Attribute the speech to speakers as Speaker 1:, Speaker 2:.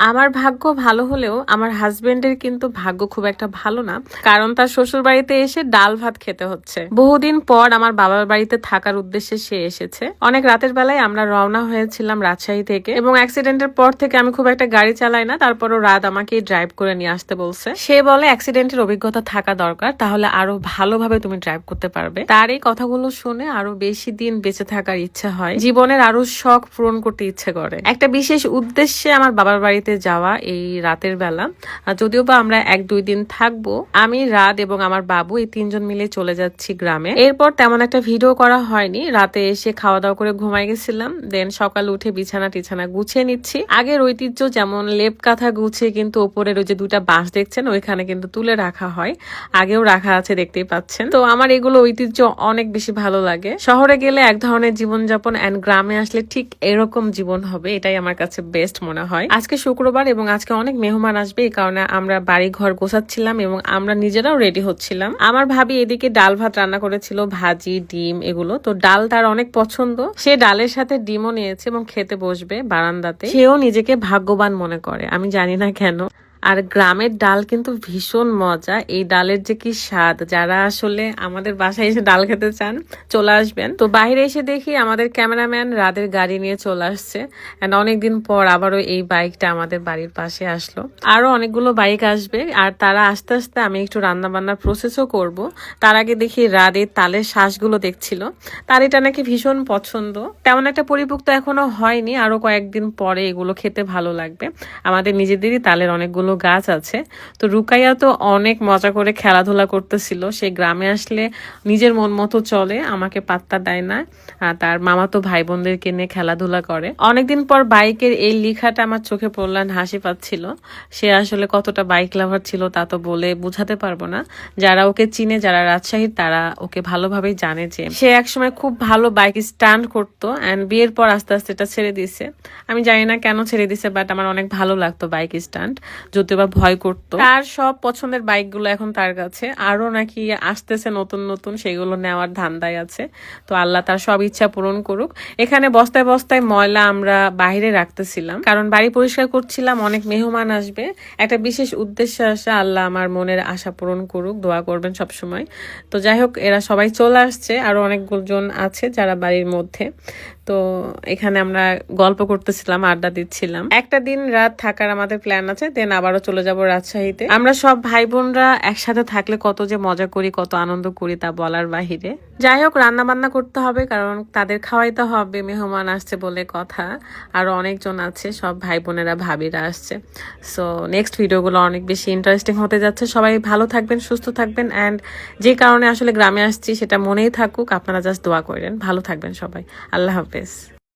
Speaker 1: আমার ভাগ্য ভালো হলেও আমার হাজবেন্ডের কিন্তু ভাগ্য খুব একটা ভালো না। কারণ তার শ্বশুর বাড়িতে এসে ডাল ভাত খেতে হচ্ছে। বহুদিন পর আমার বাবার বাড়িতে থাকার উদ্দেশ্যে সে এসেছে। অনেক রাতের বেলায় আমরা রওনা হয়েছিলাম রাজশাহী থেকে এবং অ্যাক্সিডেন্টের পর থেকে আমি খুব একটা গাড়ি চালাই না, তারপরও রাত আমাকে ড্রাইভ করে নিয়ে আসতে বলছে। সে বলে, অ্যাক্সিডেন্টের অভিজ্ঞতা থাকা দরকার, তাহলে আরও ভালোভাবে তুমি ড্রাইভ করতে পারবে। তার এই কথাগুলো শুনে আরও বেশি দিন বেঁচে থাকার ইচ্ছা হয়। জীবনের আরও শখ পূরণ করতে ইচ্ছে করে। একটা বিশেষ উদ্দেশ্যে আমার বাবার বাড়িতে যাওয়া এই রাতের বেলা। যদিও বা আমরা এক দুই দিন থাকব, আমি রাত এবং আমার বাবু এই তিনজন মিলে চলে যাচ্ছি গ্রামে। এরপর তেমন একটা ভিডিও করা হয়নি। রাতে এসে খাওয়া দাওয়া করে ঘুমাই গেছিলাম। দেন সকাল উঠে বিছানা টিছানা গুছিয়ে নিচ্ছি। আগের ঐতিহ্য যেমন লেপ কাঁথা গুছিয়ে কিন্তু ওপরের ওই যে দুটা বাঁশ দেখছেন, ওইখানে কিন্তু তুলে রাখা হয়। আগেও রাখা আছে, দেখতেই পাচ্ছেন। তো আমার এগুলো ঐতিহ্য অনেক বেশি ভালো লাগে। শহরে গেলে এক ধরনের জীবনযাপন অ্যান্ড গ্রামে আসলে ঠিক এরকম জীবন হবে, এটাই আমার কাছে বেস্ট মনে হয়। আজকে শুক্রবার এবং আজকে অনেক মেহমান আসবে, এই কারণে আমরা বাড়ি ঘর গোছাচ্ছিলাম এবং আমরা নিজেরাও রেডি হচ্ছিলাম। আমার ভাবি এদিকে ডাল ভাত রান্না করেছিল, ভাজি, ডিম এগুলো। তো ডাল তার অনেক পছন্দ। সে ডালের সাথে ডিমও নিয়েছে এবং খেতে বসবে বারান্দাতে। সেও নিজেকে ভাগ্যবান মনে করে, আমি জানি না কেন। আর গ্রামের ডাল কিন্তু ভীষণ মজা। এই ডালের যে কি স্বাদ, যারা আসলে আমাদের বাসায় এসে ডাল খেতে চান, চলে আসবেন। তো বাইরে এসে দেখি আমাদের ক্যামেরাম্যান রাদের গাড়ি নিয়ে চলে আসছে। অ্যান্ড অনেকদিন পর আবারও এই বাইকটা আমাদের বাড়ির পাশে আসলো। আরও অনেকগুলো বাইক আসবে আর তারা আস্তে আস্তে আমি একটু রান্না বান্নার প্রসেসও করব। তার আগে দেখি রাদের তালের শ্বাসগুলো দেখছিল। তার এটা নাকি ভীষণ পছন্দ। তেমন একটা পরিপুক্ত এখনও হয়নি। আরও কয়েকদিন পরে এগুলো খেতে ভালো লাগবে। আমাদের নিজেদেরই তালের অনেকগুলো গাছ আছে। তো রুকাইয়া তো অনেক মজা করে খেলাধুলা করতেছিল। সে গ্রামে আসলে নিজের মন মতো চলে, আমাকে পাত্তা দেয় না। আর তার মামাতো ভাই বোনদেরকে নিয়ে খেলাধুলা করে। অনেকদিন পর বাইকের এই লেখাটা আমার চোখে পড়লেন হাসি পাচ্ছিল। সে আসলে কতটা বাইক লাভার ছিল তা তো বলে বোঝাতে পারব না। যারা ওকে চিনে, যারা রাজশাহীর তারা ওকে ভালোভাবেই জানে যে সে একসময় খুব ভালো বাইক স্ট্যান্ড করতো অ্যান্ড বিয়ের পর আস্তে আস্তে এটা ছেড়ে দিছে আমি জানি না কেন ছেড়ে দিছে বাট আমার অনেক ভালো লাগতো বাইক স্ট্যান্ড যদিও বা ভয় করতো। তার সব পছন্দের বাইকগুলো এখন তার কাছে। আরও নাকি আসতেছে নতুন নতুন, সেগুলো নেওয়ার ধান্দায় আছে। তো আল্লাহ তার সব ইচ্ছা পূরণ করুক। এখানে বস্তায় বস্তায় ময়লা আমরা বাইরে রাখতেছিলাম। কারণ বাড়ি পরিষ্কার করছিলাম, অনেক মেহমান আসবে। একটা বিশেষ উদ্দেশ্যে আসা আল্লাহ আমার মনের আশা পূরণ করুক, দোয়া করবেন সব সময় তো যাই হোক, এরা সবাই চলে আসছে। আরও অনেকজন আছে যারা বাড়ির মধ্যে। তো এখানে আমরা গল্প করতেছিলাম, আড্ডা দিচ্ছিলাম। একটা দিন রাত থাকার আমাদের প্ল্যান আছে দেন আবারও চলে যাব রাজশাহীতে। আমরা সব ভাই বোনরা একসাথে থাকলে কত যে মজা করি, কত আনন্দ করি তা বলার বাহিরে। যাই হোক রান্না বান্না করতে হবে, কারণ তাদের খাওয়াইতে হবে, মেহমান আসছে বলে কথা। আরও অনেকজন আছে, সব ভাই বোনেরা ভাবিরা আসছে। সো নেক্সট ভিডিওগুলো অনেক বেশি ইন্টারেস্টিং হতে যাচ্ছে। সবাই ভালো থাকবেন, সুস্থ থাকবেন অ্যান্ড যে কারণে আসলে গ্রামে আসছি, সেটা মনেই থাকুক। আপনারা জাস্ট দোয়া করেন। ভালো থাকবেন সবাই। আল্লাহ হাফেজ।